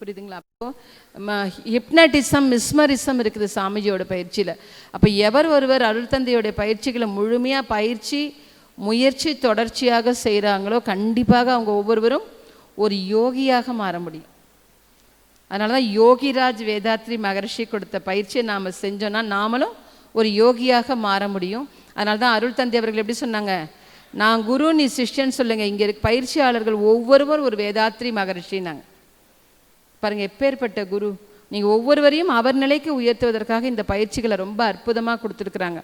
புரியுதுங்களா? அப்போ hypnotism mesmerism இருக்குது சாமிஜியோட பயிற்சியில். அப்போ எவர் ஒருவர் அருள் தந்தையோடைய பயிற்சிகளை முழுமையாக பயிற்சி முயற்சி தொடர்ச்சியாக செய்கிறாங்களோ கண்டிப்பாக அவங்க ஒவ்வொருவரும் ஒரு யோகியாக மாற முடியும். அதனால தான் யோகிராஜ் வேதாத்ரி மகர்ஷி கொடுத்த பயிற்சியை நாம் செஞ்சோன்னா நாமளும் ஒரு யோகியாக மாற முடியும். அதனால தான் அருள் தந்தை அவர்கள் எப்படி சொன்னாங்க? நான் குரு நீ சிஷ்யன் சொல்லுங்கள் இங்கே இருக்க பயிற்சியாளர்கள் ஒவ்வொருவரும் ஒரு வேதாத்ரி மகரிஷினாங்க. பாருங்க எப்பேற்பட்ட குரு. நீங்கள் ஒவ்வொருவரையும் அவர் நிலைக்கு உயர்த்துவதற்காக இந்த பயிற்சிகளை ரொம்ப அற்புதமாக கொடுத்துருக்குறாங்க.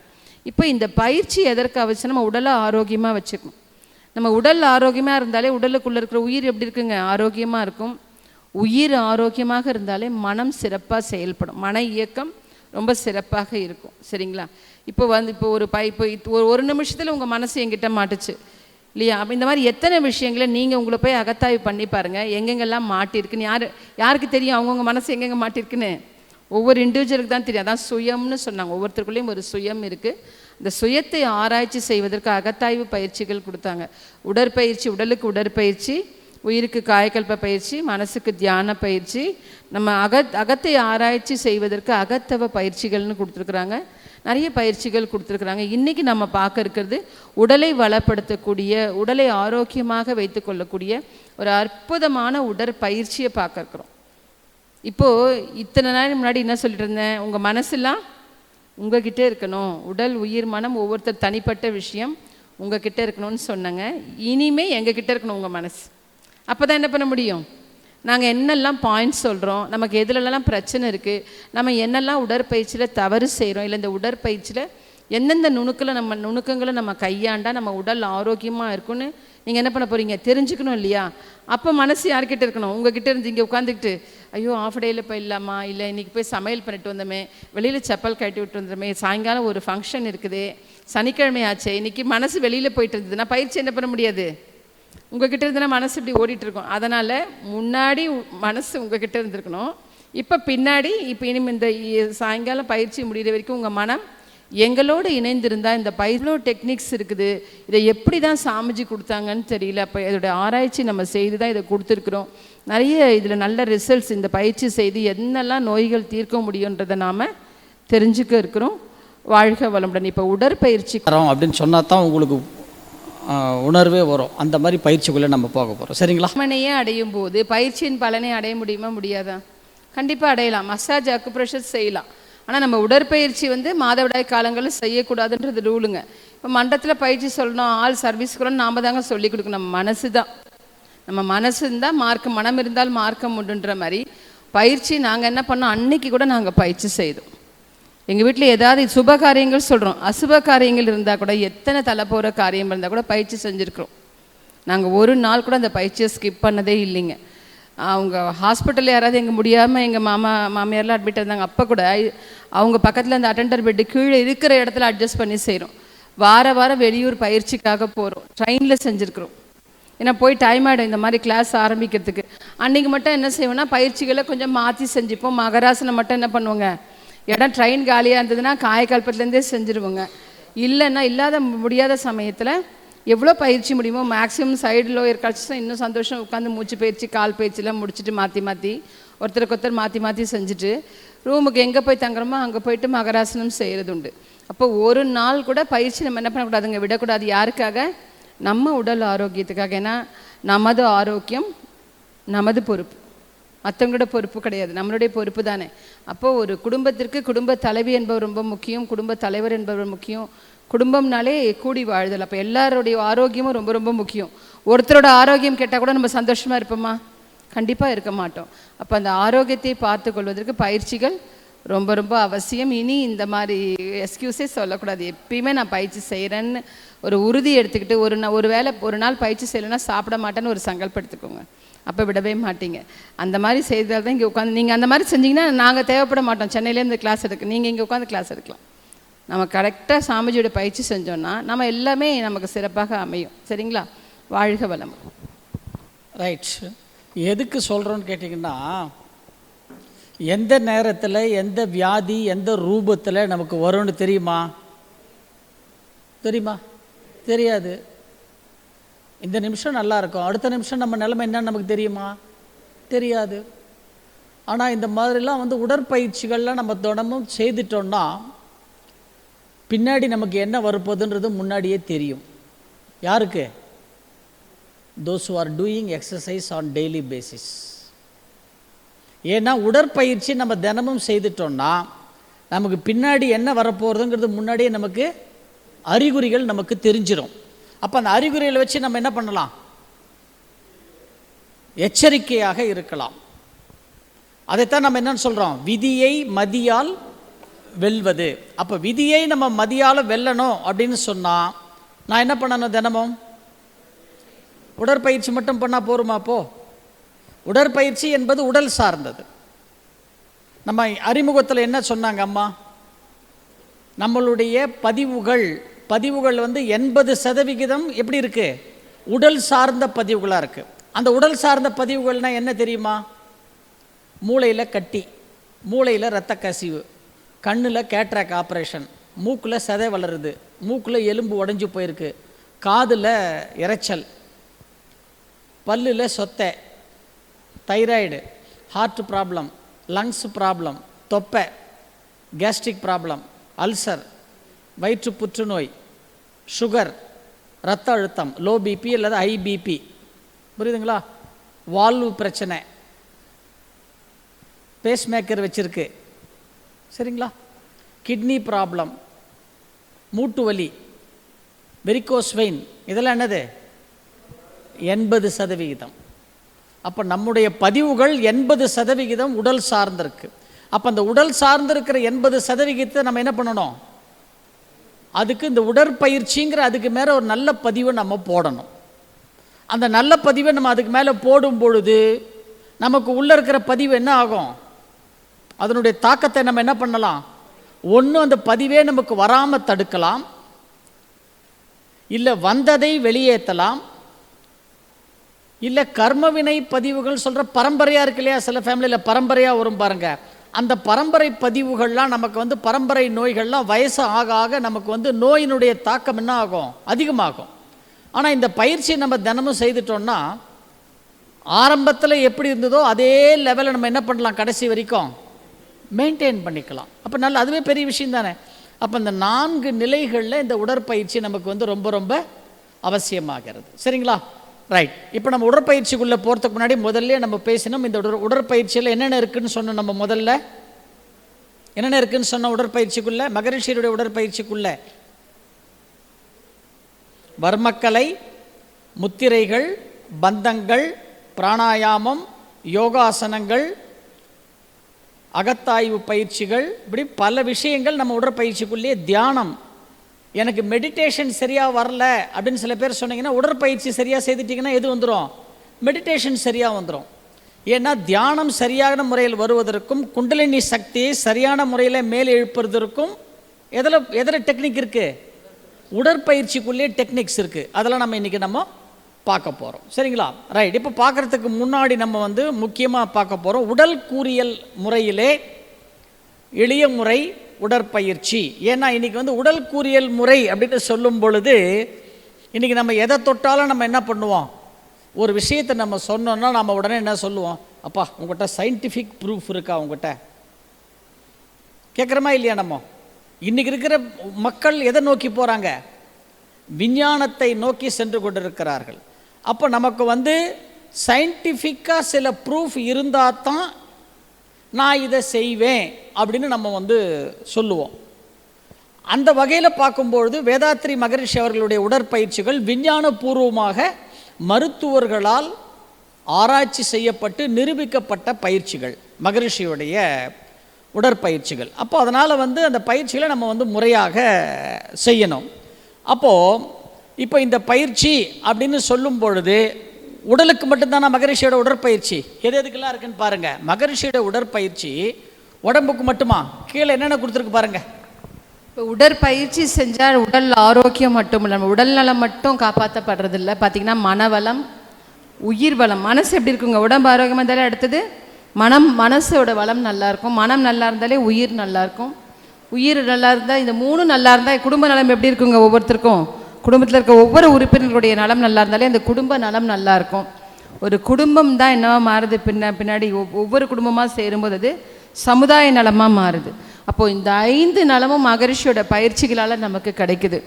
இப்போ இந்த பயிற்சி எதற்கு அவசியம்? நம்ம உடலை ஆரோக்கியமாக வச்சுக்கணும். நம்ம உடல் ஆரோக்கியமாக இருந்தாலே உடலுக்குள்ளே இருக்கிற உயிர் எப்படி இருக்குங்க? ஆரோக்கியமாக இருக்கும். உயிர் ஆரோக்கியமாக இருந்தாலே மனம் சிறப்பாக செயல்படும். மன இயக்கம் ரொம்ப சிறப்பாக இருக்கும். சரிங்களா? இப்போ வந்து இப்போ ஒரு பை இப்போ ஒரு ஒரு நிமிஷத்தில் உங்கள் மனசு என்கிட்ட மாட்டுச்சு. இல்லையா? அப்போ இந்த மாதிரி எத்தனை விஷயங்களை நீங்கள் உங்களை போய் அகத்தாய்வு பண்ணி பாருங்கள் எங்கெங்கெல்லாம் மாட்டிருக்குன்னு? யார் யாருக்கு தெரியும்? அவங்கவுங்க மனசு எங்கெங்கே மாட்டிருக்குன்னு? ஒவ்வொரு இண்டிவிஜுவலுக்கு தான் தெரியும். அதான் சுயம்னு சொன்னாங்க. ஒவ்வொருத்தருக்குள்ளேயும் ஒரு சுயம் இருக்குது இந்த சுயத்தை ஆராய்ச்சி செய்வதற்கு அகத்தாய்வு பயிற்சிகள் கொடுத்தாங்க. உடற்பயிற்சி உடலுக்கு உடற்பயிற்சி உயிருக்கு காயக்கல்ப பயிற்சி மனசுக்கு தியான பயிற்சி. நம்ம அகத் அகத்தை ஆராய்ச்சி செய்வதற்கு அகத்தவ பயிற்சிகள்னு கொடுத்துருக்குறாங்க. நிறைய பயிற்சிகள் கொடுத்துருக்குறாங்க. இன்றைக்கி நம்ம பார்க்க இருக்கிறது உடலை வளப்படுத்தக்கூடிய உடலை ஆரோக்கியமாக வைத்துக்கொள்ளக்கூடிய ஒரு அற்புதமான உடற்பயிற்சியை பார்க்க இருக்கிறோம். இப்போது இத்தனை நாள் முன்னாடி என்ன சொல்லிட்டு இருந்தேன்? உங்கள் மனசெல்லாம் உங்ககிட்ட இருக்கணும். உடல் உயிர் மனம் ஒவ்வொருத்தர் தனிப்பட்ட விஷயம் உங்ககிட்ட இருக்கணும்னு சொன்னேங்க. இனிமே எங்ககிட்ட இருக்கணும் உங்கள் மனசு. அப்போ தான் என்ன பண்ண முடியும்? நாங்கள் என்னெல்லாம் பாயிண்ட்ஸ் சொல்கிறோம் நமக்கு எதுலலாம் பிரச்சனை இருக்குது நம்ம என்னெல்லாம் உடற்பயிற்சியில் தவறு செய்கிறோம் இல்லை இந்த உடற்பயிற்சியில் எந்தெந்த நுணுக்கில் நம்ம நுணுக்கங்களை நம்ம கையாண்டா நம்ம உடல் ஆரோக்கியமாக இருக்கும்னு நீங்கள் என்ன பண்ண போகிறீங்க தெரிஞ்சுக்கணும் இல்லையா? அப்போ மனசு யார்கிட்ட இருக்கணும்? உங்ககிட்ட இருந்து இங்கே உட்காந்துக்கிட்டு ஐயோ ஆஃப் டேயில் போயிடலாமா இல்லை இன்றைக்கி போய் சமையல் பண்ணிட்டு வந்தோமே வெளியில் செப்பல் கட்டி விட்டு வந்தோமே சாயங்காலம் ஒரு ஃபங்க்ஷன் இருக்குது சனிக்கிழமை ஆச்சே இன்றைக்கி மனசு வெளியில் போயிட்டு இருந்ததுன்னா பயிற்சி என்ன பண்ண முடியாது? உங்ககிட்ட இருந்தனா மனசு இப்படி ஓடிட்டு இருக்கும் அதனால் முன்னாடி உ- மனசு உங்ககிட்ட இருந்திருக்கணும். இப்போ பின்னாடி இப்போ இனிமே இந்த இ- சாயங்காலம் பயிற்சி முடிகிற வரைக்கும் உங்கள் மனம் எங்களோடு இணைந்திருந்தால் இந்த பயிரோ டெக்னிக்ஸ் இருக்குது. இதை எப்படி தான் சாமிஜி கொடுத்தாங்கன்னு தெரியல. அப்போ இதோட ஆராய்ச்சி நம்ம செய்து தான் இதை கொடுத்துருக்குறோம். நிறைய இதில் நல்ல ரிசல்ட்ஸ் இந்த பயிற்சி செய்து என்னெல்லாம் நோய்கள் தீர்க்க முடியுன்றதை நாம் தெரிஞ்சுக்க இருக்கிறோம். வாழ்க வளமுடன். இப்போ உடற்பயிற்சி தரோம் அப்படின்னு சொன்னால் தான் உங்களுக்கு உணர்வே வரும். அந்த மாதிரி பயிற்சிக்குள்ளே நம்ம போக போகிறோம் சரிங்களா? மனையே அடையும் போது பயிற்சியின் பலனை அடைய முடியுமா முடியாதா? கண்டிப்பாக அடையலாம். மசாஜ் அக்குப்ரெஷர் செய்யலாம். ஆனால் நம்ம உடற்பயிற்சி வந்து மாதவிடாய் காலங்களில் செய்யக்கூடாதுன்றது ரூலுங்க. இப்போ மண்டத்தில் பயிற்சி சொல்லணும் ஆள் சர்வீஸ்க்குறோம் நாம தாங்க சொல்லி கொடுக்கணும். நம்ம மனசு தான். நம்ம மனசு இருந்தால் மார்க்கம் மனம் இருந்தால் மார்க்கம் உண்டுன்ற மாதிரி பயிற்சி நாங்கள் என்ன பண்ணோம் அன்னைக்கு கூட நாங்கள் பயிற்சி செய்தோம். எங்கள் வீட்டில் ஏதாவது சுப காரியங்கள் சொல்கிறோம் அசுப காரியங்கள் இருந்தால் கூட எத்தனை தலை போகிற காரியம் இருந்தால் கூட பயிற்சி செஞ்சுருக்குறோம். நாங்கள் ஒரு நாள் கூட அந்த பயிற்சியை ஸ்கிப் பண்ணதே இல்லைங்க. அவங்க ஹாஸ்பிட்டலில் யாராவது எங்கே முடியாமல் எங்கள் மாமா மாமியார்லாம் அட்மிட் இருந்தாங்க. அப்போ கூட அவங்க பக்கத்தில் அந்த அட்டெண்டர் பெட்டு கீழே இருக்கிற இடத்துல அட்ஜஸ்ட் பண்ணி செய்கிறோம் வார வாரம் வெளியூர் பயிற்சிக்காக போகிறோம் ட்ரெயினில் செஞ்சுருக்குறோம். ஏன்னா போய் டைம் ஆகிடும் இந்த மாதிரி கிளாஸ் ஆரம்பிக்கிறதுக்கு. அன்றைக்கி மட்டும் என்ன செய்வோம்னா பயிற்சிகளை கொஞ்சம் மாற்றி செஞ்சுப்போம். மகராசனை மட்டும் என்ன பண்ணுவோங்க? இடம் ட்ரெயின் காலியாக இருந்ததுன்னா காயக்கல்பத்துலேருந்தே செஞ்சுருவோங்க. இல்லைன்னா இல்லாத முடியாத சமயத்தில் எவ்வளோ பயிற்சி முடியுமோ மேக்ஸிமம் சைடில் இருக்காச்சும் இன்னும் சந்தோஷம் உட்காந்து மூச்சு பயிற்சி கால் பயிற்சிலாம் முடிச்சுட்டு மாற்றி மாற்றி ஒருத்தருக்கு ஒருத்தர் மாற்றி மாற்றி செஞ்சுட்டு ரூமுக்கு எங்கே போய் தங்குறோமோ அங்கே போயிட்டு மகராசனம் செய்கிறது உண்டு அப்போ ஒரு நாள் கூட பயிற்சி நம்ம என்ன பண்ணக்கூடாதுங்க? விடக்கூடாது. யாருக்காக? நம்ம உடல் ஆரோக்கியத்துக்காக. ஏன்னா நமது ஆரோக்கியம் நமது பொறுப்பு. மற்றவங்களோட பொறுப்பு கிடையாது. நம்மளுடைய பொறுப்பு தானே. அப்போது ஒரு குடும்பத்திற்கு குடும்ப தலைவி என்பவர் ரொம்ப முக்கியம் குடும்ப தலைவர் என்பவர் முக்கியம். குடும்பம்னாலே கூடி வாழ்தல். அப்போ எல்லாருடைய ஆரோக்கியமும் ரொம்ப ரொம்ப முக்கியம். ஒருத்தரோட ஆரோக்கியம் கேட்டால் கூட நம்ம சந்தோஷமாக இருப்போமா? கண்டிப்பாக இருக்க மாட்டோம். அப்போ அந்த ஆரோக்கியத்தை பார்த்து கொள்வதற்கு பயிற்சிகள் ரொம்ப ரொம்ப அவசியம். இனி இந்த மாதிரி எக்ஸ்கியூஸே சொல்லக்கூடாது. எப்பயுமே நான் பயிற்சி செய்கிறேன்னு ஒரு உறுதி எடுத்துக்கிட்டு ஒரு ஒரு வேளை ஒரு நாள் பயிற்சி செய்யலைன்னா சாப்பிட மாட்டேன்னு ஒரு சங்கல்பம் எடுத்துக்கோங்க. அப்போ விடவே மாட்டீங்க. அந்த மாதிரி செய்தால் தான் இங்கே உட்காந்து நீங்கள் அந்த மாதிரி செஞ்சீங்கன்னா நாங்கள் தேவைப்பட மாட்டோம். சென்னையிலேருந்து கிளாஸ் எடுக்க நீங்கள் இங்கே உட்காந்து கிளாஸ் எடுக்கலாம். நம்ம கரெக்டாக சாமிஜியோட பயிற்சி செஞ்சோன்னா நம்ம எல்லாமே நமக்கு சிறப்பாக அமையும். சரிங்களா? வாழ்க வளம் ரைட் எதுக்கு சொல்கிறோன்னு கேட்டிங்கன்னா எந்த நேரத்தில் எந்த வியாதி எந்த ரூபத்தில் நமக்கு வரும்னு தெரியுமா? தெரியுமா? தெரியாது. இந்த நிமிஷம் நல்லா இருக்கும் அடுத்த நிமிஷம் நம்ம நிலைமை என்னன்னு நமக்கு தெரியுமா? தெரியாது. ஆனால் இந்த மாதிரிலாம் வந்து உடற்பயிற்சிகள்லாம் நம்ம தினமும் செய்துட்டோம்னா பின்னாடி நமக்கு என்ன வரப்போகுதுன்றது முன்னாடியே தெரியும். யாருக்கு? Those are doing exercise on daily basis ஏன்னா உடற்பயிற்சி நம்ம தினமும் செய்துட்டோம்னா நமக்கு பின்னாடி என்ன வரப்போகிறதுங்கிறது முன்னாடியே நமக்கு அறிகுறிகள் நமக்கு தெரிஞ்சிடும் அப்போ அந்த அறிகுறிகளை வச்சு நம்ம என்ன பண்ணலாம்? எச்சரிக்கையாக இருக்கலாம். அதைத்தான் நம்ம என்னன்னு சொல்கிறோம் விதியை மதியால் வெல்வது. அப்போ விதியை நம்ம மதியால் வெல்லணும் அப்படின்னு சொன்னால் நான் என்ன பண்ணணும் தினமும்? உடற்பயிற்சி மட்டும் பண்ணால் போருமா போ உடற்பயிற்சி என்பது உடல் சார்ந்தது. நம்ம அறிமுகத்தில் என்ன சொன்னாங்க அம்மா? நம்மளுடைய பதிவுகள் பதிவுகள் வந்து எண்பது சதவிகிதம் எப்படி இருக்குது உடல் சார்ந்த பதிவுகளாக இருக்குது அந்த உடல் சார்ந்த பதிவுகள்னா என்ன தெரியுமா? மூளையில் கட்டி மூளையில் இரத்த கசிவு கண்ணில் கேட்ராக் ஆப்ரேஷன் மூக்கில் சதை வளருது மூக்கில் எலும்பு உடஞ்சி போயிருக்கு காதில் இறைச்சல் பல்லில் சொத்தை thyroid heart problem lungs problem தொப்பை கேஸ்ட்ரிக் ப்ராப்ளம் அல்சர் வயிற்று புற்றுநோய் சுகர் ரத்த அழுத்தம் லோ பிபி அல்லது ஐபிபி புரியுதுங்களா? வால்வு பிரச்சனை. பேஸ்மேக்கர் வச்சுருக்கு. சரிங்களா? கிட்னி ப்ராப்ளம் மூட்டு வலி வெரிகோஸ் வெயின் இதெல்லாம் என்னது? எண்பது சதவிகிதம். அப்போ நம்முடைய பதிவுகள் எண்பது சதவிகிதம் உடல் சார்ந்திருக்கு. அப்போ அந்த உடல் சார்ந்திருக்கிற எண்பது சதவிகிதத்தை நம்ம என்ன பண்ணணும்? அதுக்கு இந்த உடற்பயிற்சிங்கிற அதுக்கு மேலே ஒரு நல்ல பதிவை நம்ம போடணும். அந்த நல்ல பதிவை நம்ம அதுக்கு மேலே போடும் பொழுது நமக்கு உள்ளே இருக்கிற பதிவு என்ன ஆகும்? அதனுடைய தாக்கத்தை நம்ம என்ன பண்ணலாம்? ஒன்று அந்த பதிவே நமக்கு வராமல் தடுக்கலாம். இல்லை வந்ததை வெளியேற்றலாம். இல்லை கர்மவினை பதிவுகள் சொல்கிற பரம்பரையாக இருக்கு இல்லையா? சில ஃபேமிலியில் பரம்பரையாக வரும் பாருங்கள் அந்த பரம்பரை பதிவுகள்லாம் நமக்கு வந்து பரம்பரை நோய்கள்லாம் வயசு ஆக ஆக நமக்கு வந்து நோயினுடைய தாக்கம் என்ன ஆகும்? அதிகமாகும். ஆனால் இந்த பயிற்சியை நம்ம தினமும் செய்துட்டோம்னா ஆரம்பத்தில் எப்படி இருந்ததோ அதே லெவலில் நம்ம என்ன பண்ணலாம் கடைசி வரைக்கும்? மெயின்டைன் பண்ணிக்கலாம். அப்போ நல்ல அதுவே பெரிய விஷயம் தானே? அப்போ இந்த நான்கு நிலைகளில் இந்த உடற்பயிற்சி நமக்கு வந்து ரொம்ப ரொம்ப அவசியமாகிறது. சரிங்களா? ரைட் இப்போ நம்ம உடற்பயிற்சிக்குள்ளே போகிறதுக்கு முன்னாடி முதல்ல நம்ம பேசினோம் இந்த உடற் உடற்பயிற்சியில் என்னென்ன இருக்குன்னு சொன்னோம் நம்ம முதல்ல. என்னென்ன இருக்குன்னு சொன்ன உடற்பயிற்சிக்குள்ள மகரிஷியருடைய உடற்பயிற்சிக்குள்ள. வர்மக்கலை முத்திரைகள் பந்தங்கள் பிராணாயாமம் யோகாசனங்கள் அகத்தாய்வு பயிற்சிகள் இப்படி பல விஷயங்கள் நம்ம உடற்பயிற்சிக்குள்ளேயே தியானம் எனக்கு மெடிடேஷன் சரியாக வரல அப்படின்னு சில பேர் சொன்னீங்கன்னா உடற்பயிற்சி சரியாக செய்துட்டிங்கன்னா எது வந்துடும் மெடிடேஷன் சரியாக வந்துடும் ஏன்னா தியானம் சரியான முறையில் வருவதற்கும் குண்டலினி சக்தியை சரியான முறையில் மேலே எழுப்புறதற்கும் எதில் எதில் டெக்னிக் இருக்குது உடற்பயிற்சிக்குள்ளேயே டெக்னிக்ஸ் இருக்குது அதெல்லாம் நம்ம இன்றைக்கி நம்ம பார்க்க போகிறோம் சரிங்களா? ரைட் இப்போ பார்க்குறதுக்கு முன்னாடி நம்ம வந்து முக்கியமாக பார்க்க போகிறோம் உடல் கூறியல் முறையிலே எளிய முறை உடற்பயிற்சி. ஏன்னா இன்றைக்கி வந்து உடல் கூறியல் முறை அப்படின்னு சொல்லும் பொழுது இன்றைக்கி நம்ம எதை தொட்டாலும் நம்ம என்ன பண்ணுவோம்? ஒரு விஷயத்தை நம்ம சொன்னோம்னா நம்ம உடனே என்ன சொல்லுவோம்? அப்பா உங்கள்கிட்ட சயின்டிஃபிக் ப்ரூஃப் இருக்கா உங்கள்கிட்ட கேட்குறோமா இல்லையா நம்ம? இன்றைக்கி இருக்கிற மக்கள் எதை நோக்கி போகிறாங்க விஞ்ஞானத்தை நோக்கி சென்று கொண்டிருக்கிறார்கள். அப்போ நமக்கு வந்து சயின்டிஃபிக்காக சில ப்ரூஃப் இருந்தால் தான் நான் இதை செய்வேன் அப்படின்னு நம்ம வந்து சொல்லுவோம். அந்த வகையில் பார்க்கும்பொழுது வேதாத்ரி மகரிஷி அவர்களுடைய உடற்பயிற்சிகள் விஞ்ஞானபூர்வமாக மருத்துவர்களால் ஆராய்ச்சி செய்யப்பட்டு நிரூபிக்கப்பட்ட பயிற்சிகள் மகரிஷியுடைய உடற்பயிற்சிகள். அப்போ அதனால் வந்து அந்த பயிற்சிகளை நம்ம வந்து முறையாக செய்யணும். அப்போது இப்போ இந்த பயிற்சி அப்படின்னு சொல்லும் பொழுது உடலுக்கு மட்டும்தானா மகரிஷியோட உடற்பயிற்சி? எது எதுக்கெல்லாம் இருக்குன்னு பாருங்க. மகரிஷியோட உடற்பயிற்சி உடம்புக்கு மட்டுமா? கீழே என்னென்ன கொடுத்துருக்கு பாருங்க. இப்போ உடற்பயிற்சி செஞ்சால் உடல் ஆரோக்கியம் மட்டும் இல்லை உடல் நலம் மட்டும் காப்பாற்றப்படுறது இல்லை பார்த்தீங்கன்னா மனவளம் உயிர் வளம். மனசு எப்படி இருக்குங்க? உடம்பு ஆரோக்கியமாக இருந்தாலே அடுத்தது மனம் மனசோட வளம் நல்லா இருக்கும். மனம் நல்லா இருந்தாலே உயிர் நல்லா இருக்கும். உயிர் நல்லா இருந்தால் இந்த மூணும் நல்லா இருந்தால் குடும்ப நலம் எப்படி இருக்குங்க ஒவ்வொருத்தருக்கும்? குடும்பத்தில் இருக்க ஒவ்வொரு உறுப்பினர்களுடைய நலம் நல்லா இருந்தாலே அந்த குடும்ப நலம் நல்லா இருக்கும். ஒரு குடும்பம் தான் என்னவா மாறுது? பின்ன பின்னாடி ஒவ்- ஒவ்வொரு குடும்பமாக சேரும்போது அது சமுதாய நலமாக மாறுது. அப்போது இந்த ஐந்து நலமும் மகரிஷியோட பயிற்சிகளால் நமக்கு கிடைக்குது.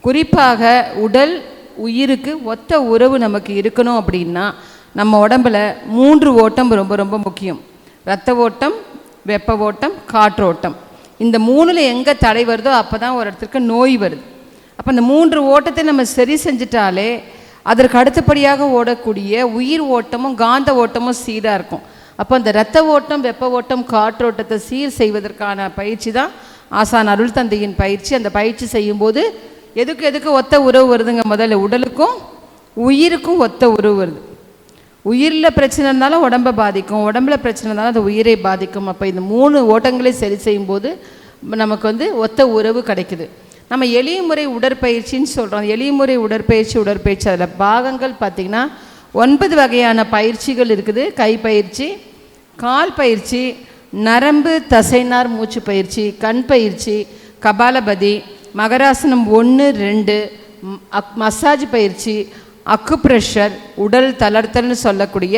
குறிப்பாக உடல் உயிருக்கு ஒத்த உறவு நமக்கு இருக்கணும் அப்படின்னா நம்ம உடம்புல மூன்று ஓட்டம் ரொம்ப ரொம்ப முக்கியம். இரத்த ஓட்டம் வெப்ப ஓட்டம் காற்றோட்டம். இந்த மூணில் எங்கே தடை வருதோ அப்போ தான் ஒரு இடத்துக்கு நோய் வருது. அப்போ இந்த மூன்று ஓட்டத்தை நம்ம சரி செஞ்சிட்டாலே அதற்கு அடுத்தபடியாக ஓடக்கூடிய உயிர் ஓட்டமும் காந்த ஓட்டமும் சீராக இருக்கும். அப்போ அந்த இரத்த ஓட்டம் வெப்ப ஓட்டம் காற்றோட்டத்தை சீர் செய்வதற்கான பயிற்சி தான் ஆசான் அருள் தந்தையின் பயிற்சி. அந்த பயிற்சி செய்யும்போது எதுக்கு எதுக்கு ஒத்த உறவு வருதுங்க? முதல்ல உடலுக்கும் உயிருக்கும் ஒத்த உறவு வருது. உயிரில் பிரச்சனை இருந்தாலும் உடம்பை பாதிக்கும். உடம்புல பிரச்சனை இருந்தாலும் அது உயிரை பாதிக்கும். அப்போ இந்த மூணு ஓட்டங்களை சரி செய்யும்போது நமக்கு வந்து ஒத்த உறவு கிடைக்குது. நம்ம எளிய முறை உடற்பயிற்சின்னு சொல்கிறோம் எளிய முறை உடற்பயிற்சி உடற்பயிற்சி. அதில் பாகங்கள் பார்த்திங்கன்னா ஒன்பது வகையான பயிற்சிகள் இருக்குது. கை பயிற்சி கால் பயிற்சி நரம்பு தசைனார் மூச்சு பயிற்சி கண் பயிற்சி கபாலபதி மகராசனம் ஒன்று ரெண்டு அக்- மசாஜ் பயிற்சி அக்குப்ரெஷர் உடல் தளர்த்தல்னு சொல்லக்கூடிய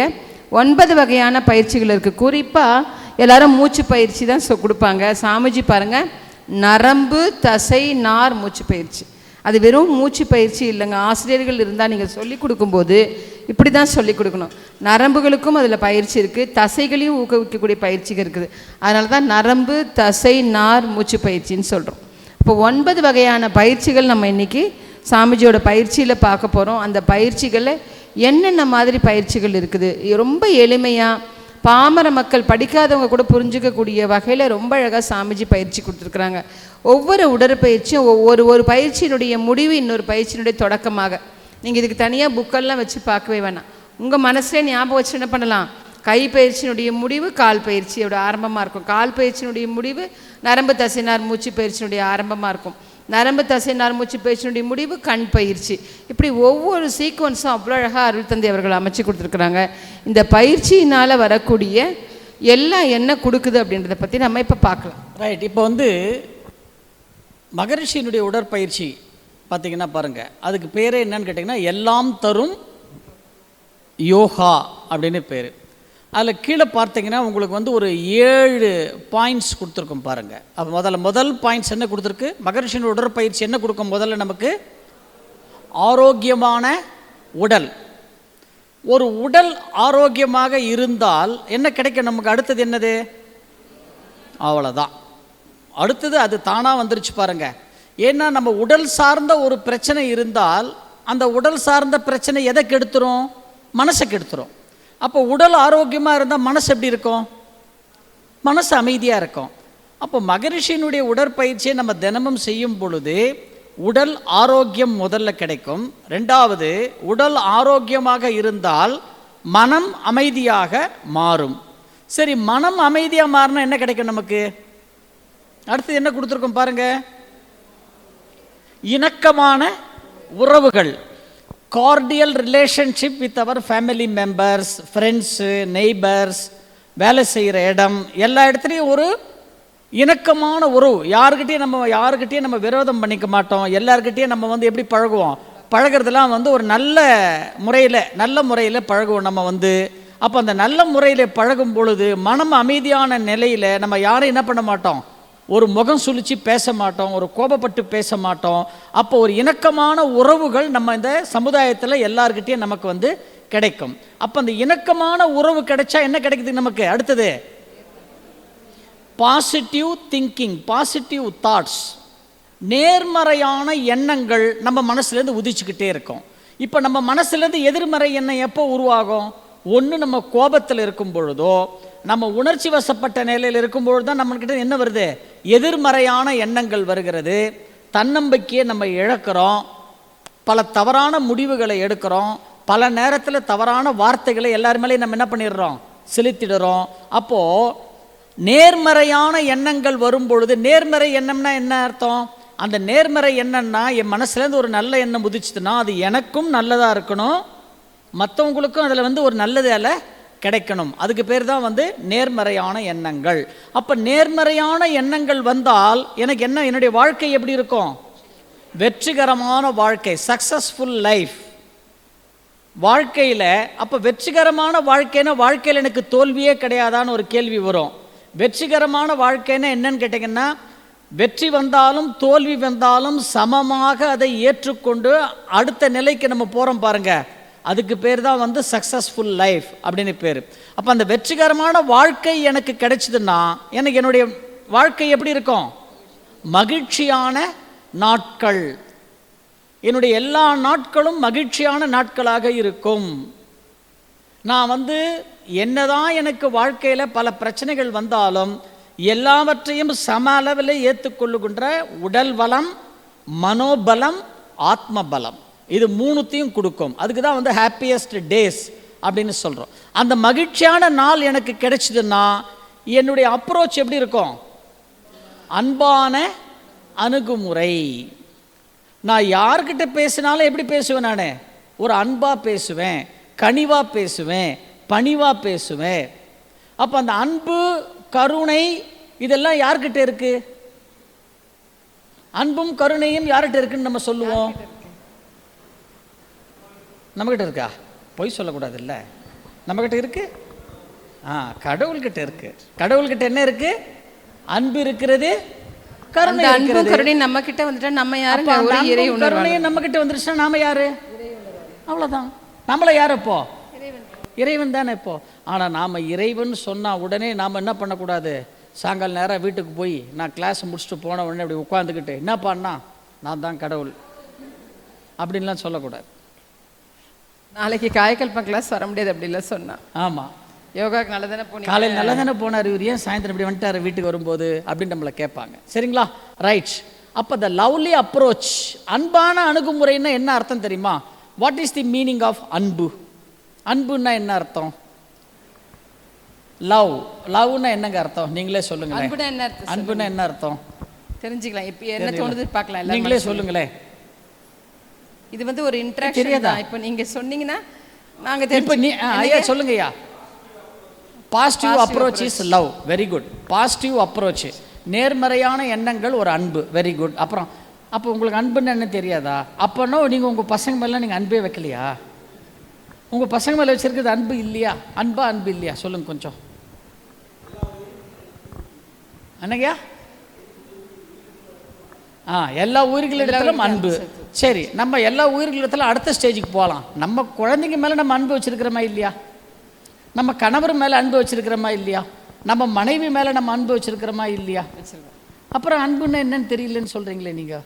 ஒன்பது வகையான பயிற்சிகள் இருக்குது குறிப்பாக எல்லாரும் மூச்சு பயிற்சி தான் சொ கொடுப்பாங்க. சாமிஜி பாருங்கள் நரம்பு தசை நார் மூச்சு பயிற்சி அது வெறும் மூச்சு பயிற்சி இல்லைங்க. ஆசிரியர்கள் இருந்தால் நீங்கள் சொல்லிக் கொடுக்கும்போது இப்படி தான் சொல்லிக் கொடுக்கணும். நரம்புகளுக்கும் அதில் பயிற்சி இருக்குது தசைகளையும் ஊக்குவிக்கக்கூடிய பயிற்சிகள் இருக்குது. அதனால தான் நரம்பு தசை நார் மூச்சு பயிற்சின்னு சொல்கிறோம் இப்போ ஒன்பது வகையான பயிற்சிகள் நம்ம இன்னைக்கு சாமிஜியோட பயிற்சியில் பார்க்க போகிறோம் அந்த பயிற்சிகளில் என்னென்ன மாதிரி பயிற்சிகள் இருக்குது? ரொம்ப எளிமையாக பாமர மக்கள் படிக்காதவங்க கூட புரிஞ்சுக்கக்கூடிய வகையில் ரொம்ப அழகாக சாமிஜி பயிற்சி கொடுத்துருக்குறாங்க. ஒவ்வொரு உடற்பயிற்சியும் ஒவ்வொரு ஒரு பயிற்சியினுடைய முடிவு இன்னொரு பயிற்சியினுடைய தொடக்கமாக. நீங்கள் இதுக்கு தனியாக புக்கெல்லாம் வச்சு பார்க்கவே வேணாம். உங்கள் மனசில் ஞாபகம் வச்சு என்ன பண்ணலாம்? கை பயிற்சியினுடைய முடிவு கால் பயிற்சியோட ஆரம்பமாக இருக்கும். கால் பயிற்சியினுடைய முடிவு நரம்பு தசைனார் மூச்சு பயிற்சியினுடைய ஆரம்பமாக இருக்கும். நரம்பு தசை மூச்சு பயிற்சியினுடைய முடிவு கண் பயிற்சி. இப்படி ஒவ்வொரு சீக்வன்ஸும் அவ்வளோ அழகாக அருள் தந்தை அவர்கள் அமைச்சு கொடுத்துருக்குறாங்க. இந்த பயிற்சியினால் வரக்கூடிய எல்லாம் என்ன கொடுக்குது அப்படின்றத பற்றி நம்ம இப்போ பார்க்கலாம். ரைட் இப்போ வந்து மகரிஷியினுடைய உடற்பயிற்சி பார்த்தீங்கன்னா பாருங்கள் அதுக்கு பேரே என்னன்னு கேட்டிங்கன்னா எல்லாம் தரும் யோகா அப்படின்னு பேர். அதில் கீழே பார்த்தீங்கன்னா உங்களுக்கு வந்து ஒரு ஏழு பாயிண்ட்ஸ் கொடுத்துருக்கோம் பாருங்கள் அப்போ முதல்ல முதல் பாயிண்ட்ஸ் என்ன கொடுத்துருக்கு? மகரிஷியின் உடற்பயிற்சி என்ன கொடுக்கும்? முதல்ல நமக்கு ஆரோக்கியமான உடல். ஒரு உடல் ஆரோக்கியமாக இருந்தால் என்ன கிடைக்கும் நமக்கு? அடுத்தது என்னது? அவ்வளோதான் அடுத்தது அது தானாக வந்துருச்சு பாருங்கள் ஏன்னா நம்ம உடல் சார்ந்த ஒரு பிரச்சனை இருந்தால் அந்த உடல் சார்ந்த பிரச்சனை எதை கெடுத்துரும்? மனசை கெடுத்துரும். அப்போ உடல் ஆரோக்கியமாக இருந்தால் மனசு எப்படி இருக்கும்? மனசு அமைதியாக இருக்கும். அப்போ மகரிஷியினுடைய உடற்பயிற்சியை நம்ம தினமும் செய்யும் பொழுது உடல் ஆரோக்கியம் முதல்ல கிடைக்கும். ரெண்டாவது உடல் ஆரோக்கியமாக இருந்தால் மனம் அமைதியாக மாறும். சரி மனம் அமைதியாக மாறினா என்ன கிடைக்கும் நமக்கு? அடுத்து என்ன கொடுத்துருக்கோம் பாருங்க. இணக்கமான உறவுகள். Cordial relationship with our family members friends neighbours வேலை செய்கிற இடம் எல்லா இடத்துலையும் ஒரு இணக்கமான உறவு. யாருக்கிட்டையும் நம்ம யாருக்கிட்டையும் நம்ம விரோதம் பண்ணிக்க மாட்டோம். எல்லாருக்கிட்டையும் நம்ம வந்து எப்படி பழகுவோம்? பழகுறதெல்லாம் வந்து ஒரு நல்ல முறையில் நல்ல முறையில் பழகுவோம் நம்ம வந்து. அப்போ அந்த நல்ல முறையில் பழகும் பொழுது மனம் அமைதியான நிலையில் நம்ம யாரும் என்ன பண்ண மாட்டோம்? ஒரு முகம் சுழிச்சு பேச மாட்டோம் ஒரு கோபப்பட்டு பேச மாட்டோம். அப்போ ஒரு இணக்கமான உறவுகள் நம்ம இந்த சமுதாயத்தில் எல்லார்கிட்டயும் நமக்கு வந்து கிடைக்கும். அப்போ அந்த இணக்கமான உறவு கிடைச்சா என்ன கிடைக்குது நமக்கு? அடுத்தது பாசிட்டிவ் திங்கிங் பாசிட்டிவ் தாட்ஸ் நேர்மறையான எண்ணங்கள் நம்ம மனசுலேருந்து உதிச்சுக்கிட்டே இருக்கும். இப்போ நம்ம மனசுலேருந்து எதிர்மறை எண்ணம் எப்போ உருவாகும்? ஒன்று நம்ம கோபத்தில் இருக்கும் பொழுதோ நம்ம உணர்ச்சி வசப்பட்ட நிலையில் இருக்கும் பொழுது தான் நம்மக்கிட்ட என்ன வருது? எதிர்மறையான எண்ணங்கள் வருகிறது. தன்னம்பிக்கையை நம்ம இழக்கிறோம். பல தவறான முடிவுகளை எடுக்கிறோம். பல நேரத்தில் தவறான வார்த்தைகளை எல்லார் மேலேயும் நம்ம என்ன பண்ணிடுறோம்? செலுத்திடுறோம். அப்போது நேர்மறையான எண்ணங்கள் வரும் பொழுது நேர்மறை எண்ணம்னா என்ன அர்த்தம்? அந்த நேர்மறை எண்ணம்னா என் மனசுலேருந்து ஒரு நல்ல எண்ணம் உதிச்சுதுன்னா அது எனக்கும் நல்லதாக இருக்கணும். மற்றவங்களுக்கும் அதில் வந்து ஒரு நல்லது அதில் கிடைக்கணும். அதுக்கு பேர் தான் வந்து நேர்மறையான எண்ணங்கள். அப்போ நேர்மறையான எண்ணங்கள் வந்தால் எனக்கு என்ன என்னுடைய வாழ்க்கை எப்படி இருக்கும்? வெற்றிகரமான வாழ்க்கை சக்ஸஸ்ஃபுல் லைஃப் வாழ்க்கையில் அப்போ வெற்றிகரமான வாழ்க்கைன்னா வாழ்க்கையில் எனக்கு தோல்வியே கிடையாதான்னு ஒரு கேள்வி வரும். வெற்றிகரமான வாழ்க்கைன்னா என்னன்னு கேட்டிங்கன்னா வெற்றி வந்தாலும் தோல்வி வந்தாலும் சமமாக அதை ஏற்றுக்கொண்டு அடுத்த நிலைக்கு நம்ம போகிறோம் பாருங்கள் அதுக்கு பேர் தான் வந்து சக்ஸஸ்ஃபுல் லைஃப் அப்படின்னு பேர். அப்போ அந்த வெற்றிகரமான வாழ்க்கை எனக்கு கிடைச்சதுன்னா எனக்கு என்னுடைய வாழ்க்கை எப்படி இருக்கும்? மகிழ்ச்சியான நாட்கள். என்னுடைய எல்லா நாட்களும் மகிழ்ச்சியான நாட்களாக இருக்கும். நான் வந்து என்னதான் எனக்கு வாழ்க்கையில் பல பிரச்சனைகள் வந்தாலும் எல்லாவற்றையும் சம அளவில் ஏற்றுக்கொள்ளுகின்ற உடல் வளம் மனோபலம் ஆத்ம பலம் இது மூணுத்தையும் கொடுக்கும். அதுக்கு தான் வந்து ஹாப்பியஸ்ட் டேஸ் அப்படின்னு சொல்கிறோம் அந்த மகிழ்ச்சியான நாள் எனக்கு கிடைச்சதுன்னா என்னுடைய அப்ரோச் எப்படி இருக்கும்? அன்பான அணுகுமுறை. நான் யார்கிட்ட பேசினாலும் எப்படி பேசுவேன் நான்? ஒரு அன்பாக பேசுவேன் கனிவாக பேசுவேன் பணிவாக பேசுவேன். அப்போ அந்த அன்பு கருணை இதெல்லாம் யார்கிட்ட இருக்கு? அன்பும் கருணையும் யார்கிட்ட இருக்குன்னு நம்ம சொல்லுவோம்? நம்மக்கிட்ட இருக்கா? பொய் சொல்லக்கூடாது இல்லை நம்மக்கிட்ட இருக்கு? ஆ கடவுள்கிட்ட இருக்கு. கடவுள்கிட்ட என்ன இருக்கு? அன்பு இருக்கிறது கருணை இருக்கிறது. கருணையும் நம்ம கிட்ட வந்துட்டா நம்ம அப்ப ஒரு இறை கருணையும் நம்ம கிட்ட வந்துருச்சுன்னா நாம யாரு? அவ்வளவுதான். நம்மள யார் இப்போ இறைவன் தானே இப்போ. ஆனா நாம இறைவன் சொன்னா உடனே நாம என்ன பண்ணக்கூடாது? சாயங்கால நேரம் வீட்டுக்கு போய் நான் கிளாஸ் முடிச்சுட்டு போன உடனே அப்படி உட்காந்துக்கிட்டு என்னப்பான்னா நான் தான் கடவுள். அப்படின்லாம் சொல்லக்கூடாது. நாளைக்கு காய்கல்ப கிளாஸ் வர முடியாது அப்படி இல்லை சொன்னா. ஆமா. யோகாக்கு நல்ல தானே போனீங்க? காலையில் நல்லா தானே போனார் இவர் ஏன் சாயந்தரம் இப்படி வந்துட்டார் வீட்டுக்கு வரும்போது அப்படின்னு நம்மளை கேட்பாங்க. சரிங்களா? ரைட் அப்போ த லவ்லி அப்ரோச் அன்பான அணுகுமுறைன்னா என்ன அர்த்தம் தெரியுமா? What is the meaning of அன்பு? அன்புன்னா என்ன அர்த்தம்? லவ் லவ்னா என்னங்க அர்த்தம்? நீங்களே சொல்லுங்களேன். அன்புனா என்ன அர்த்தம் அன்புன்னா என்ன அர்த்தம்? தெரிஞ்சுக்கலாம். இப்போ என்ன தோணுது பார்க்கலாம் நீங்களே சொல்லுங்களேன். இது வந்து ஒரு இன்ட்ராக்ஷன்? தான். இப்போ நீங்க சொன்னீங்கன்னா நாங்க இப்போ நீ ஐயா சொல்லுங்க ஐயா positive approach is love very good positive approach நேர்மறையான எண்ணங்கள் ஒரு அன்பு. வெரி குட் அப்புறம் அப்போ உங்களுக்கு அன்புன்னு என்ன தெரியாதா? அப்போனா நீங்கள் உங்கள் பசங்க மேலே நீங்கள் அன்பே வைக்கலையா? உங்கள் பசங்க மேலே வச்சிருக்கிறது அன்பு இல்லையா? அன்பா அன்பு இல்லையா? சொல்லுங்க கொஞ்சம். என்னங்கய்யா? ஆ எல்லா உயிர்களிடத்திலும் அன்பு. சரி நம்ம எல்லா உயிர்களிடத்திலும் அடுத்த ஸ்டேஜுக்கு போகலாம். நம்ம குழந்தைங்க மேலே நம்ம அன்பு வச்சிருக்கிறோமா இல்லையா? நம்ம கணவர் மேலே அன்பு வச்சிருக்கிறோமா இல்லையா? நம்ம மனைவி மேலே நம்ம அன்பு வச்சிருக்கிறோமா இல்லையா? அப்புறம் அன்புன்னா என்னன்னு தெரியலன்னு சொல்கிறீங்களே நீங்கள்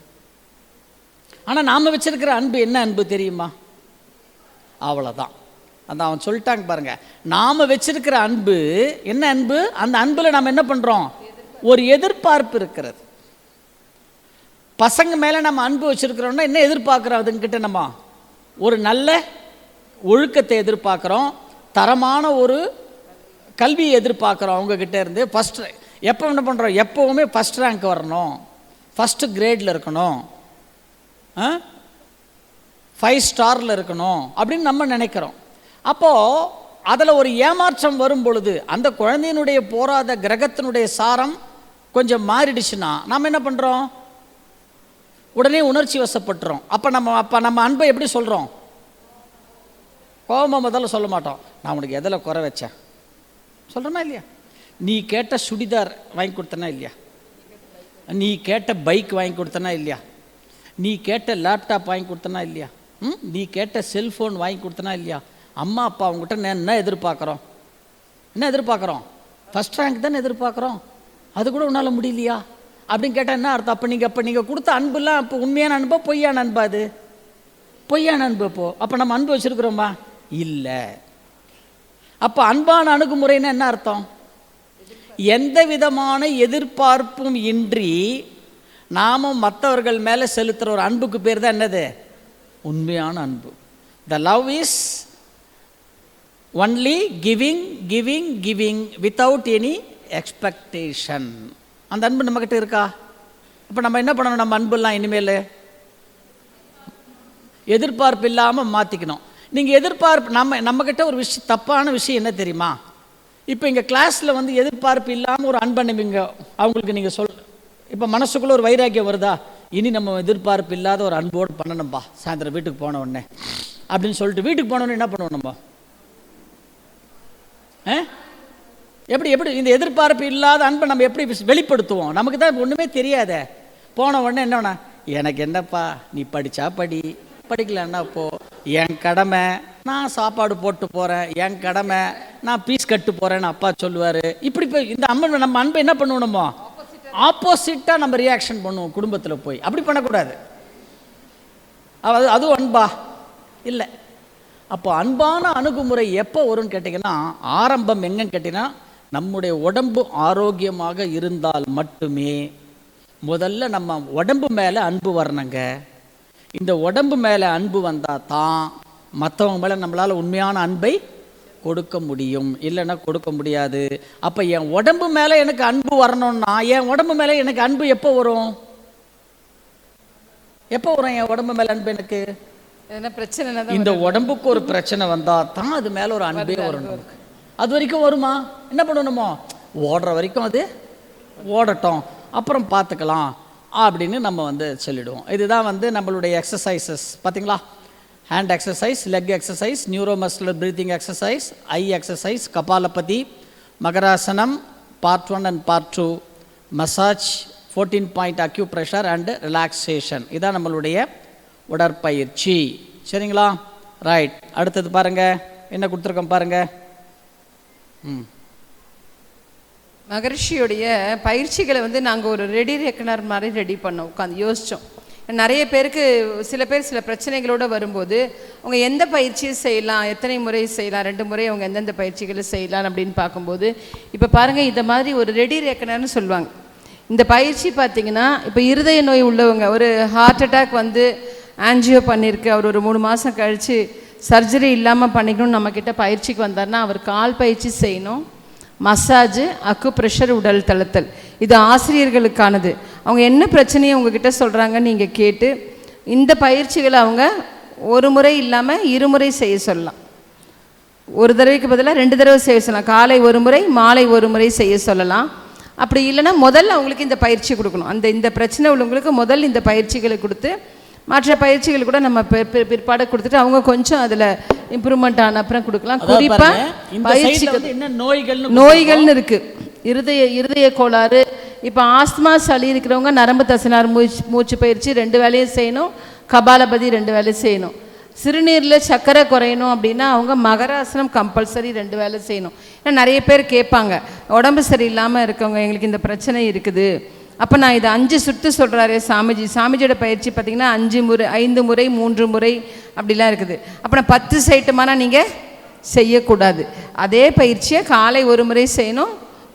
ஆனால் நாம் வச்சிருக்கிற அன்பு என்ன அன்பு தெரியுமா? அவ்வளோதான் அந்த அவன் சொல்லிட்டாங்க பாருங்க. நாம் வச்சிருக்கிற அன்பு என்ன அன்பு? அந்த அன்பில் நாம் என்ன பண்ணுறோம் ஒரு எதிர்பார்ப்பு இருக்கிறது. பசங்க மேலே நம்ம அன்பு வச்சிருக்கிறோம்னா என்ன எதிர்பார்க்குறோம் அதுங்கிட்ட நம்ம? ஒரு நல்ல ஒழுக்கத்தை எதிர்பார்க்குறோம். தரமான ஒரு கல்வியை எதிர்பார்க்குறோம் அவங்கக்கிட்ட இருந்து. ஃபஸ்ட் எப்போ என்ன பண்ணுறோம் எப்போவுமே ஃபஸ்ட் ரேங்க் வரணும். ஃபஸ்ட்டு கிரேடில் இருக்கணும். ஃபைவ் ஸ்டாரில் இருக்கணும் அப்படின்னு நம்ம நினைக்கிறோம். அப்போது அதில் ஒரு ஏமாற்றம் வரும் பொழுது அந்த குழந்தையினுடைய போராத கிரகத்தினுடைய சாரம் கொஞ்சம் மாறிடுச்சுன்னா நாம் என்ன பண்ணுறோம் உடனே உணர்ச்சி வசப்பட்டுறோம். அப்போ நம்ம அப்போ நம்ம அன்பை எப்படி சொல்கிறோம் கோபமாக முதல்ல சொல்ல மாட்டோம். நான் உனக்கு எதில் குறை வச்சேன்? சொல்கிறோமா இல்லையா? நீ கேட்ட சுடிதார் வாங்கி கொடுத்தனா இல்லையா? நீ கேட்ட பைக் வாங்கி கொடுத்தனா இல்லையா? நீ கேட்ட லேப்டாப் வாங்கி கொடுத்தனா இல்லையா? ம்? நீ கேட்ட செல்ஃபோன் வாங்கி கொடுத்தனா இல்லையா? அம்மா அப்பா அவங்ககிட்ட நான் என்ன எதிர்பார்க்குறோம்? என்ன எதிர்பார்க்குறோம்? ஃபஸ்ட் ரேங்க் தானே எதிர்பார்க்குறோம்? அது கூட உன்னால் முடியலையா? அப்படின்னு கேட்டால் என்ன அர்த்தம்? அப்போ நீங்கள் அப்போ நீங்கள் கொடுத்த அன்புலாம் அப்போ உண்மையான அன்பா பொய்யான அன்பா அது? பொய்யான அன்பு அப்போ. அப்போ நம்ம அன்பு வச்சுருக்குறோமா? இல்லை. அப்போ அன்பான அணுகுமுறைன்னா என்ன அர்த்தம்? எந்த விதமான எதிர்பார்ப்பும் இன்றி நாமும் மற்றவர்கள் மேலே செலுத்துகிற ஒரு அன்புக்கு பேர் தான் என்னது? உண்மையான அன்பு. The love is only giving giving giving without any expectation அந்த அன்பு நம்மக்கிட்ட இருக்கா? இப்போ நம்ம என்ன பண்ணணும்? நம்ம அன்பெல்லாம் இனிமேல் எதிர்பார்ப்பு இல்லாமல் மாற்றிக்கணும் நீங்கள் எதிர்பார்ப்பு நம்ம நம்மக்கிட்ட ஒரு விஷயம் தப்பான விஷயம் என்ன தெரியுமா? இப்போ இங்கே கிளாஸில் வந்து எதிர்பார்ப்பு இல்லாமல் ஒரு அன்பண்ணுவீங்க அவங்களுக்கு நீங்கள் சொல் இப்போ மனசுக்குள்ளே ஒரு வைராக்கியம் வருதா? இனி நம்ம எதிர்பார்ப்பு இல்லாத ஒரு அன்போடு பண்ணணும்பா. சாயந்தரம் வீட்டுக்கு போன உடனே. அப்படின்னு சொல்லிட்டு வீட்டுக்கு போனோடனே என்ன பண்ணுவோம் நம்ம? ஆ? எப்படி எப்படி இந்த எதிர்பார்ப்பு இல்லாத அன்பை நம்ம எப்படி வெளிப்படுத்துவோம்? நமக்கு தான் ஒன்றுமே தெரியாதே. போன உடனே என்னன்னா எனக்கு என்னப்பா நீ படித்தா படி படிக்கலன்னா போ. என் கடமை நான் சாப்பாடு போட்டு போகிறேன் என் கடமை நான் பீஸ் கட்டு போகிறேன்னு அப்பா சொல்லுவார். இப்படி போய் இந்த அம்மன் நம்ம அன்பை என்ன பண்ணணுமோ? ஆப்போசிட்டாக நம்ம ரியாக்ஷன் பண்ணுவோம் குடும்பத்தில் போய். அப்படி பண்ணக்கூடாது. அது அதுவும் அன்பா? இல்லை. அப்போ அன்பான அணுகுமுறை எப்போ வரும்னு கேட்டிங்கன்னா ஆரம்பம் எங்கன்னு கேட்டிங்கன்னா நம்முடைய உடம்பு ஆரோக்கியமாக இருந்தால் மட்டுமே முதல்ல நம்ம உடம்பு மேலே அன்பு வரணுங்க. இந்த உடம்பு மேலே அன்பு வந்தால் தான் மற்றவங்க மேலே நம்மளால் உண்மையான அன்பை கொடுக்க முடியும். இல்லைன்னா கொடுக்க முடியாது. அப்போ என் உடம்பு மேலே எனக்கு அன்பு வரணும்னா என் உடம்பு மேலே எனக்கு அன்பு எப்போ வரும்? எப்போ வரும் என் உடம்பு மேலே அன்பு எனக்கு? எதனா பிரச்சனை இந்த உடம்புக்கு ஒரு பிரச்சனை வந்தா தான் அது மேல ஒரு அன்பே வரும் நமக்கு. அது வரைக்கும் வருமா? என்ன பண்ணணுமோ? ஓடுற வரைக்கும் அது ஓடட்டும். அப்புறம் பார்த்துக்கலாம் அப்படின்னு நம்ம வந்து சொல்லிவிடுவோம் இதுதான் வந்து நம்மளுடைய எக்ஸசைசஸ் பார்த்தீங்களா hand exercise leg exercise neuromuscular breathing exercise eye exercise Kapalabhati Makarasana part one and part two massage fourteen point acupressure and relaxation இதான் நம்மளுடைய உடற்பயிற்சி. சரிங்களா? ரைட் அடுத்தது பாருங்கள் என்ன கொடுத்துருக்கோம் பாருங்கள் மகரிஷியுடைய பயிற்சிகளை வந்து நாங்கள் ஒரு ரெடி ரெக்கனர் மாதிரி ரெடி பண்ணோம் உட்காந்து யோசித்தோம் நிறைய பேருக்கு சில பேர் சில பிரச்சனைகளோடு வரும்போது அவங்க எந்த பயிற்சியை செய்யலாம்? எத்தனை முறை செய்யலாம்? ரெண்டு முறை அவங்க எந்தெந்த பயிற்சிகளை செய்யலாம்? அப்படின்னு பார்க்கும்போது இப்போ பாருங்கள் இந்த மாதிரி ஒரு ரெடி ரெக்கனர்னு சொல்லுவாங்க. இந்த பயிற்சி பார்த்தீங்கன்னா இப்போ இருதய நோய் உள்ளவங்க ஒரு ஹார்ட் அட்டாக் வந்து ஆன்ஜியோ பண்ணியிருக்கு அவர் ஒரு மூணு மாதம் கழித்து சர்ஜரி இல்லாமல் பண்ணிக்கணும்னு நம்மக்கிட்ட பயிற்சிக்கு வந்தார்னா அவர் கால் பயிற்சி செய்யணும். மசாஜு அக்கு ப்ரெஷர் உடல் தளத்தல். இது ஆசிரியர்களுக்கானது. அவங்க என்ன பிரச்சனையை உங்ககிட்ட சொல்கிறாங்கன்னு நீங்கள் கேட்டு இந்த பயிற்சிகளை அவங்க ஒரு முறை இல்லாமல் இருமுறை செய்ய சொல்லலாம். ஒரு தடவைக்கு பதிலாக ரெண்டு தடவை செய்ய சொல்லலாம். காலை ஒரு முறை மாலை ஒரு முறை செய்ய சொல்லலாம். அப்படி இல்லைன்னா முதல்ல அவங்களுக்கு இந்த பயிற்சி கொடுக்கணும். அந்த இந்த பிரச்சனை உள்ளவங்களுக்கு முதல் இந்த பயிற்சிகளை கொடுத்து மற்ற பயிற்சிகள் கூட நம்ம பிற்- பிற்- பிற்பாடு கொடுத்துட்டு அவங்க கொஞ்சம் அதில் இம்ப்ரூவ்மெண்ட் ஆன அப்புறம் கொடுக்கலாம். குறிப்பாக வந்து என்ன நோய்கள்னு நோய்கள்னு இருக்கு. இருதய இருதய கோளாறு. இப்போ ஆஸ்துமா சளி இருக்கிறவங்க நரம்பு தசனார் மூச்சு மூச்சு பயிற்சி ரெண்டு வேலையும் செய்யணும். கபாலபதி ரெண்டு வேலையும் செய்யணும். சிறுநீரில் சர்க்கரை குறையணும் அப்படின்னா அவங்க மகராசனம் கம்பல்சரி ரெண்டு வேலை செய்யணும். ஏன்னா நிறைய பேர் கேட்பாங்க உடம்பு சரியில்லாமல் இருக்கவங்க எங்களுக்கு இந்த பிரச்சனை இருக்குது. அப்போ நான் இதை அஞ்சு சுற்று சொல்கிறாரு சாமிஜி. சாமிஜியோட பயிற்சி பார்த்தீங்கன்னா அஞ்சு முறை ஐந்து முறை மூன்று முறை அப்படிலாம் இருக்குது. அப்போ நான் பத்து சைட்டுமானா நீங்கள் செய்யக்கூடாது. அதே பயிற்சியை காலை ஒரு முறை செய்யணும்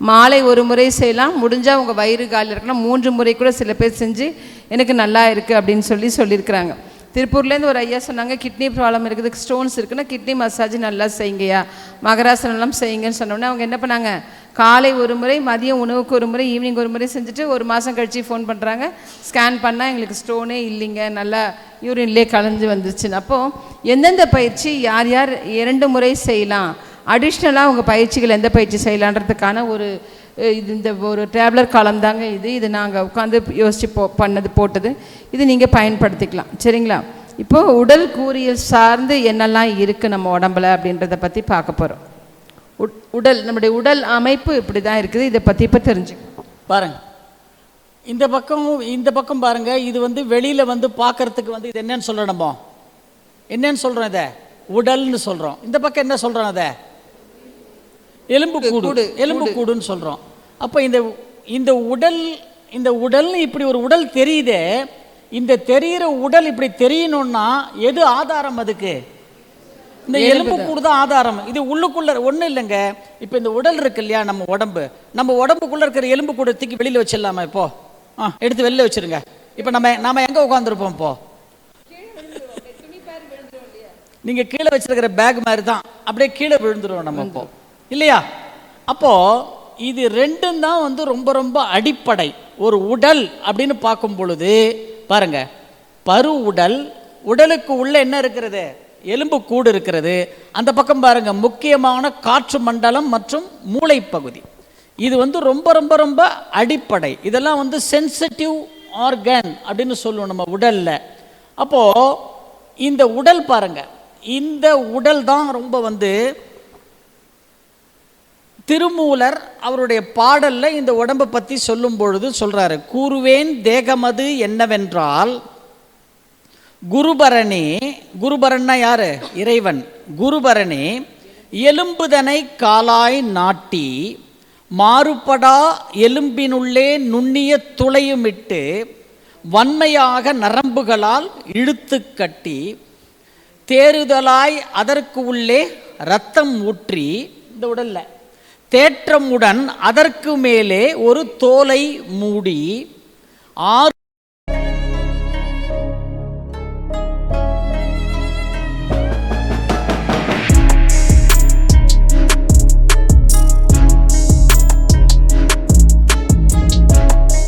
மாலை ஒரு முறை செய்யலாம். முடிஞ்சால் உங்கள் வயிறு காலில் இருக்கலாம். மூன்று முறை கூட சில பேர் செஞ்சு எனக்கு நல்லா இருக்குது அப்படின்னு சொல்லி சொல்லியிருக்கிறாங்க. திருப்பூர்லேருந்து ஒரு ஐயா சொன்னாங்க கிட்னி ப்ராப்ளம் இருக்குது ஸ்டோன்ஸ் இருக்குன்னா கிட்னி மசாஜ் நல்லா செய்யுங்கய்யா. மகராசனம்லாம் செய்யுங்கன்னு சொன்னோன்னே அவங்க என்ன பண்ணாங்க காலை ஒரு முறை மதியம் உணவுக்கு ஒரு முறை ஈவினிங் ஒரு முறை செஞ்சுட்டு ஒரு மாதம் கழித்து ஃபோன் பண்ணுறாங்க ஸ்கேன் பண்ணால் எங்களுக்கு ஸ்டோனே இல்லைங்க நல்லா யூரின்லேயே கலந்து வந்துச்சுன்னு அப்போது எந்தெந்த பயிற்சி யார் யார் இரண்டு முறை செய்யலாம்? அடிஷ்னலாக அவங்க பயிற்சிகள் எந்த பயிற்சி செய்யலான்றதுக்கான ஒரு இது இந்த ஒரு டேப்லர் காலம் தாங்க இது. இது நாங்கள் உட்காந்து யோசித்து போ பண்ணது போட்டது. இது நீங்கள் பயன்படுத்திக்கலாம். சரிங்களா? இப்போது உடல் கூறியல் சார்ந்து என்னெல்லாம் இருக்குது நம்ம உடம்புல அப்படின்றத பற்றி பார்க்க போகிறோம் உடல் நம்முடைய உடல் அமைப்பு இப்படி தான் இருக்குது. இதை பற்றி இப்போ தெரிஞ்சுக்கணும் பாருங்க. இந்த பக்கம் இந்த பக்கம் பாருங்க. இது வந்து வெளியில் வந்து பார்க்கறதுக்கு வந்து இது என்னன்னு சொல்லணுமோ நம்ம. என்னன்னு சொல்கிறோம் இதை? உடல்னு சொல்கிறோம் இந்த பக்கம் என்ன சொல்கிறோம் அதை? எலும்பு கூடு எலும்பு கூடுன்னு சொல்றோம். அப்போ இந்த இந்த உடல் இந்த உடல்னு இப்படி ஒரு உடல் தெரியுதே இந்த தெரியிற உடல் இப்படி தெரியணும்னா எது ஆதாரம் அதுக்கு? இந்த எலும்பு கூடு தான் ஆதாரம். இது உள்ளுக்குள்ள ஒன்றும் இல்லைங்க. இப்போ இந்த உடல் இருக்கு இல்லையா நம்ம உடம்பு. நம்ம உடம்புக்குள்ள இருக்கிற எலும்பு கூடு தூக்கி வெளியில வச்சிடலாமா இப்போ? ஆ எடுத்து வெளில வச்சிருங்க. இப்போ நம்ம நாம எங்க உட்காந்துருப்போம் இப்போ? நீங்க கீழே வச்சிருக்கிற பேக் மாதிரி தான் அப்படியே கீழே விழுந்துருவோம் நம்ம இப்போ. இல்லையா? அப்போது இது ரெண்டும் தான் வந்து ரொம்ப ரொம்ப அடிப்படை. ஒரு உடல் அப்படின்னு பார்க்கும் பொழுது பாருங்க பரு உடல் உடலுக்கு உள்ள என்ன இருக்கிறது? எலும்பு கூடு இருக்கிறது. அந்த பக்கம் பாருங்க முக்கியமான காற்று மண்டலம் மற்றும் மூளை பகுதி இது வந்து ரொம்ப ரொம்ப ரொம்ப அடிப்படை. இதெல்லாம் வந்து சென்சிட்டிவ் ஆர்கன் அப்படின்னு சொல்லுவோம் நம்ம உடலில். அப்போது இந்த உடல் பாருங்க இந்த உடல் தான் ரொம்ப வந்து திருமூலர் அவருடைய பாடல்ல இந்த உடம்பை பற்றி சொல்லும் பொழுது சொல்கிறாரு கூறுவேன் தேகமது என்னவென்றால் குருபரனே குருபரன்னா யார்? இறைவன். குருபரனே எலும்புதனை காலாய் நாட்டி மாறுபடா எலும்பினுள்ளே நுண்ணிய துளையுமிட்டு வன்மையாக நரம்புகளால் இழுத்து கட்டி தேறுதலாய் அதற்கு உள்ளே ரத்தம் ஊற்றி இந்த உடல்ல. தேற்றமுடன் அதற்கு மேலே ஒரு தோலை மூடி ஆறு